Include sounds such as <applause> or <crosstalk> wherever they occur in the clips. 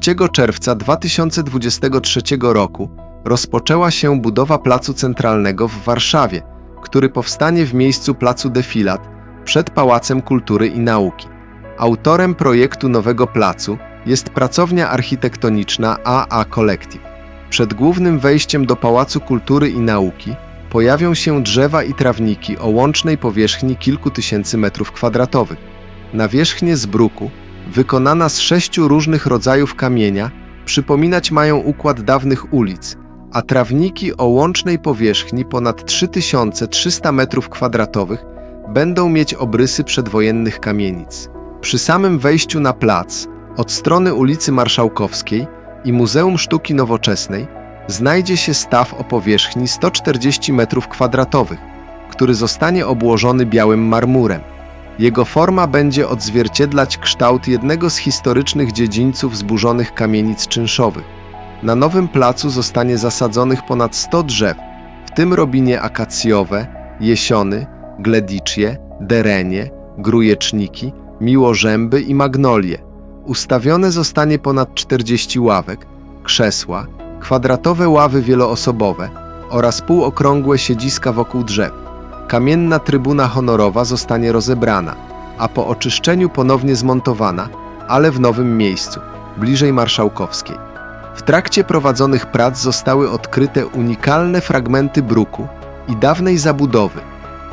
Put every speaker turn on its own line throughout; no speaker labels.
3 czerwca 2023 roku rozpoczęła się budowa Placu Centralnego w Warszawie, który powstanie w miejscu Placu Defilat przed Pałacem Kultury i Nauki. Autorem projektu nowego placu jest pracownia architektoniczna AA Collective. Przed głównym wejściem do Pałacu Kultury i Nauki pojawią się drzewa i trawniki o łącznej powierzchni kilku tysięcy metrów kwadratowych. Nawierzchnie z bruku, wykonana z sześciu różnych rodzajów kamienia, przypominać mają układ dawnych ulic, a trawniki o łącznej powierzchni ponad 3300 metrów kwadratowych będą mieć obrysy przedwojennych kamienic. Przy samym wejściu na plac, od strony ulicy Marszałkowskiej i Muzeum Sztuki Nowoczesnej, znajdzie się staw o powierzchni 140 metrów kwadratowych, który zostanie obłożony białym marmurem. Jego forma będzie odzwierciedlać kształt jednego z historycznych dziedzińców zburzonych kamienic czynszowych. Na nowym placu zostanie zasadzonych ponad 100 drzew, w tym robinie akacjowe, jesiony, gledicznie, derenie, grujeczniki, miłożęby i magnolie. Ustawione zostanie ponad 40 ławek, krzesła, kwadratowe ławy wieloosobowe oraz półokrągłe siedziska wokół drzew. Kamienna trybuna honorowa zostanie rozebrana, a po oczyszczeniu ponownie zmontowana, ale w nowym miejscu, bliżej Marszałkowskiej. W trakcie prowadzonych prac zostały odkryte unikalne fragmenty bruku i dawnej zabudowy,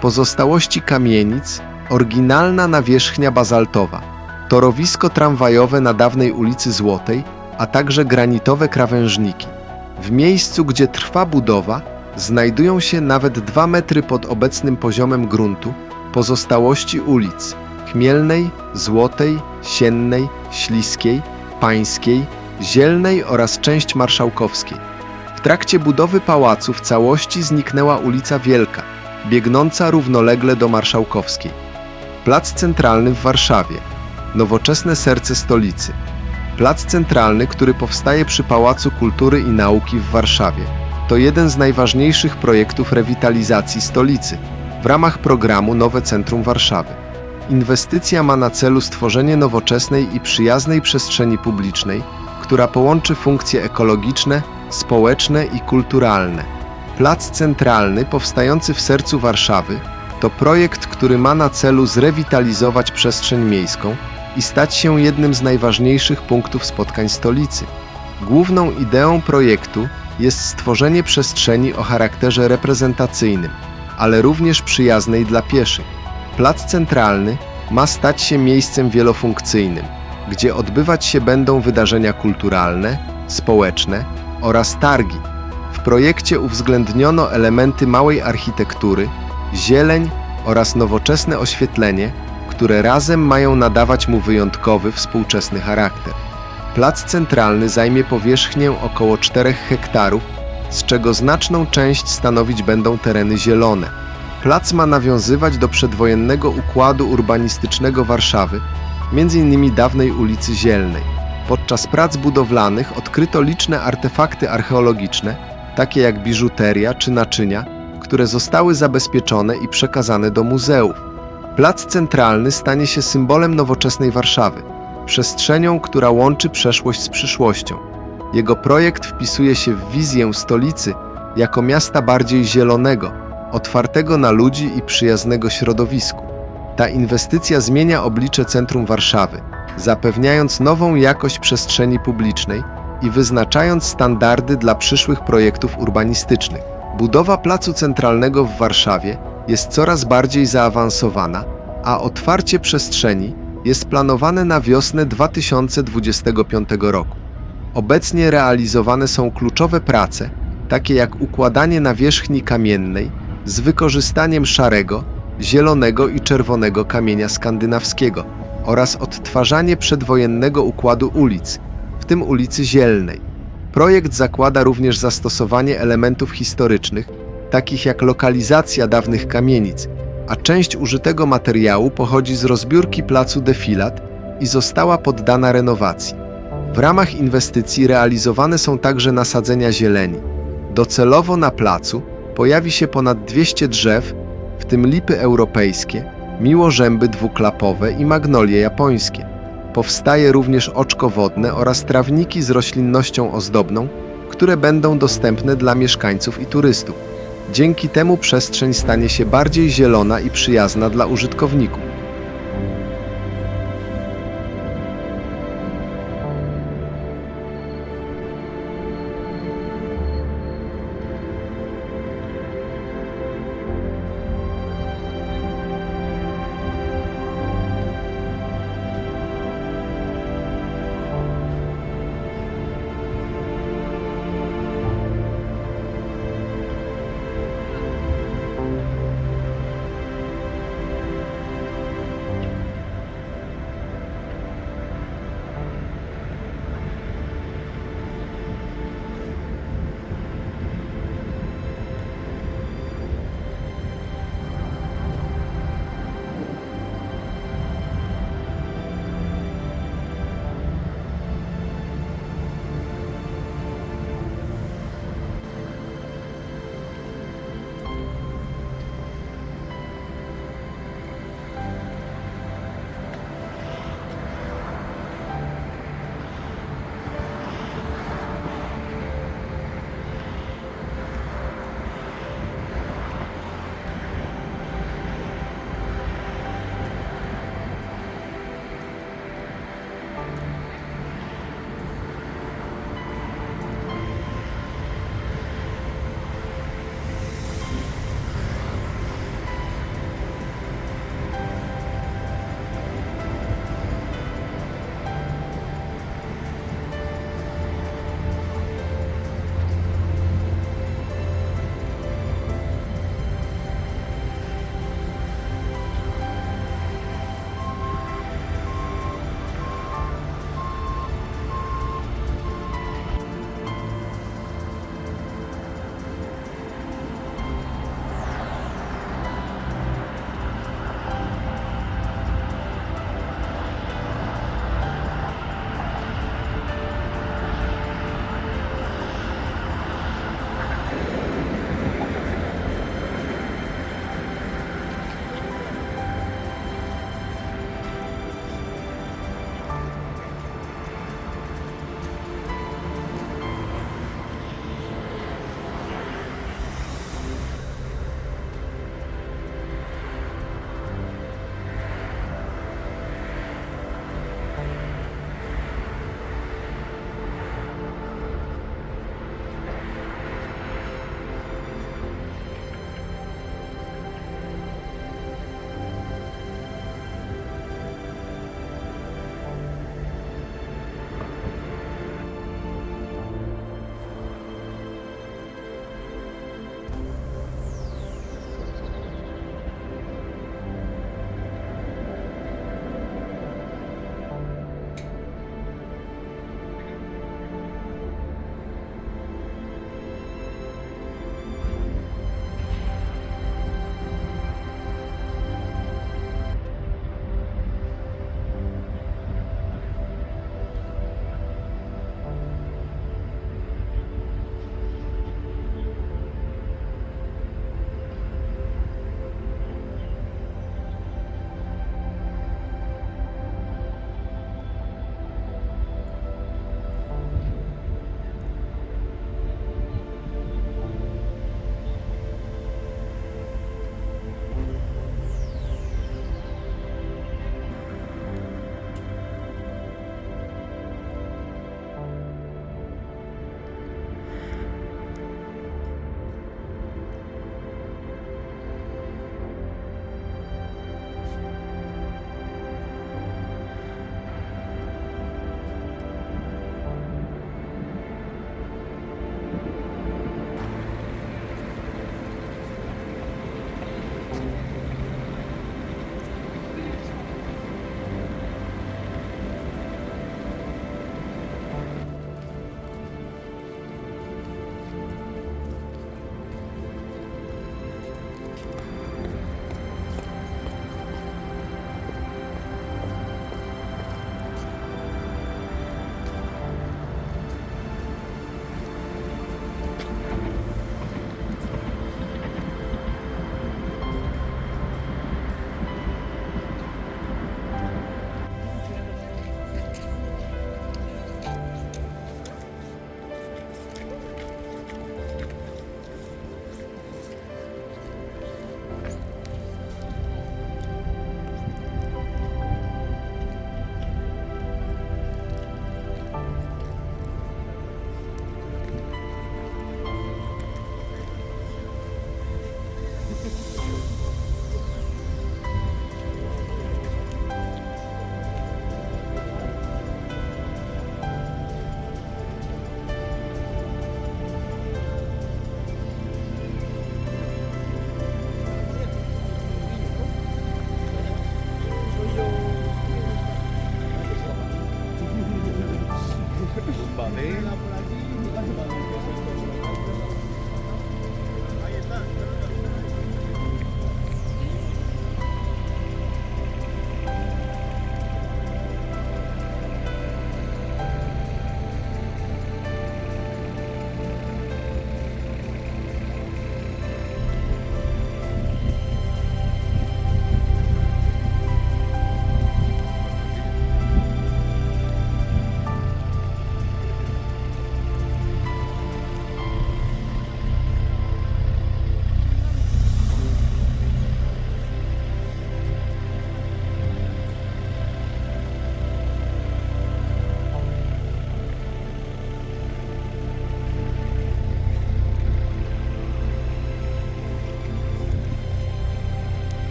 pozostałości kamienic, oryginalna nawierzchnia bazaltowa, torowisko tramwajowe na dawnej ulicy Złotej, a także granitowe krawężniki. W miejscu, gdzie trwa budowa, znajdują się nawet dwa metry pod obecnym poziomem gruntu pozostałości ulic Chmielnej, Złotej, Siennej, Śliskiej, Pańskiej, Zielnej oraz część Marszałkowskiej. W trakcie budowy pałacu w całości zniknęła ulica Wielka, biegnąca równolegle do Marszałkowskiej. Plac Centralny w Warszawie, nowoczesne serce stolicy. Plac Centralny, który powstaje przy Pałacu Kultury i Nauki w Warszawie, to jeden z najważniejszych projektów rewitalizacji stolicy w ramach programu Nowe Centrum Warszawy. Inwestycja ma na celu stworzenie nowoczesnej i przyjaznej przestrzeni publicznej, która połączy funkcje ekologiczne, społeczne i kulturalne. Plac Centralny, powstający w sercu Warszawy, to projekt, który ma na celu zrewitalizować przestrzeń miejską i stać się jednym z najważniejszych punktów spotkań stolicy. Główną ideą projektu jest stworzenie przestrzeni o charakterze reprezentacyjnym, ale również przyjaznej dla pieszych. Plac Centralny ma stać się miejscem wielofunkcyjnym, gdzie odbywać się będą wydarzenia kulturalne, społeczne oraz targi. W projekcie uwzględniono elementy małej architektury, zieleń oraz nowoczesne oświetlenie, które razem mają nadawać mu wyjątkowy, współczesny charakter. Plac centralny zajmie powierzchnię około 4 hektarów, z czego znaczną część stanowić będą tereny zielone. Plac ma nawiązywać do przedwojennego układu urbanistycznego Warszawy, m.in. dawnej ulicy Zielnej. Podczas prac budowlanych odkryto liczne artefakty archeologiczne, takie jak biżuteria czy naczynia, które zostały zabezpieczone i przekazane do muzeów. Plac Centralny stanie się symbolem nowoczesnej Warszawy, przestrzenią, która łączy przeszłość z przyszłością. Jego projekt wpisuje się w wizję stolicy jako miasta bardziej zielonego, otwartego na ludzi i przyjaznego środowisku. Ta inwestycja zmienia oblicze centrum Warszawy, zapewniając nową jakość przestrzeni publicznej i wyznaczając standardy dla przyszłych projektów urbanistycznych. Budowa Placu Centralnego w Warszawie jest coraz bardziej zaawansowana, a otwarcie przestrzeni jest planowane na wiosnę 2025 roku. Obecnie realizowane są kluczowe prace, takie jak układanie nawierzchni kamiennej z wykorzystaniem szarego, zielonego i czerwonego kamienia skandynawskiego oraz odtwarzanie przedwojennego układu ulic, w tym ulicy Zielnej. Projekt zakłada również zastosowanie elementów historycznych, takich jak lokalizacja dawnych kamienic, a część użytego materiału pochodzi z rozbiórki placu Defilat i została poddana renowacji. W ramach inwestycji realizowane są także nasadzenia zieleni. Docelowo na placu pojawi się ponad 200 drzew, w tym lipy europejskie, miłożęby dwuklapowe i magnolie japońskie. Powstaje również oczko wodne oraz trawniki z roślinnością ozdobną, które będą dostępne dla mieszkańców i turystów. Dzięki temu przestrzeń stanie się bardziej zielona i przyjazna dla użytkowników.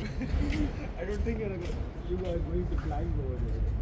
<laughs>
I don't think you're, you are going to climb over there.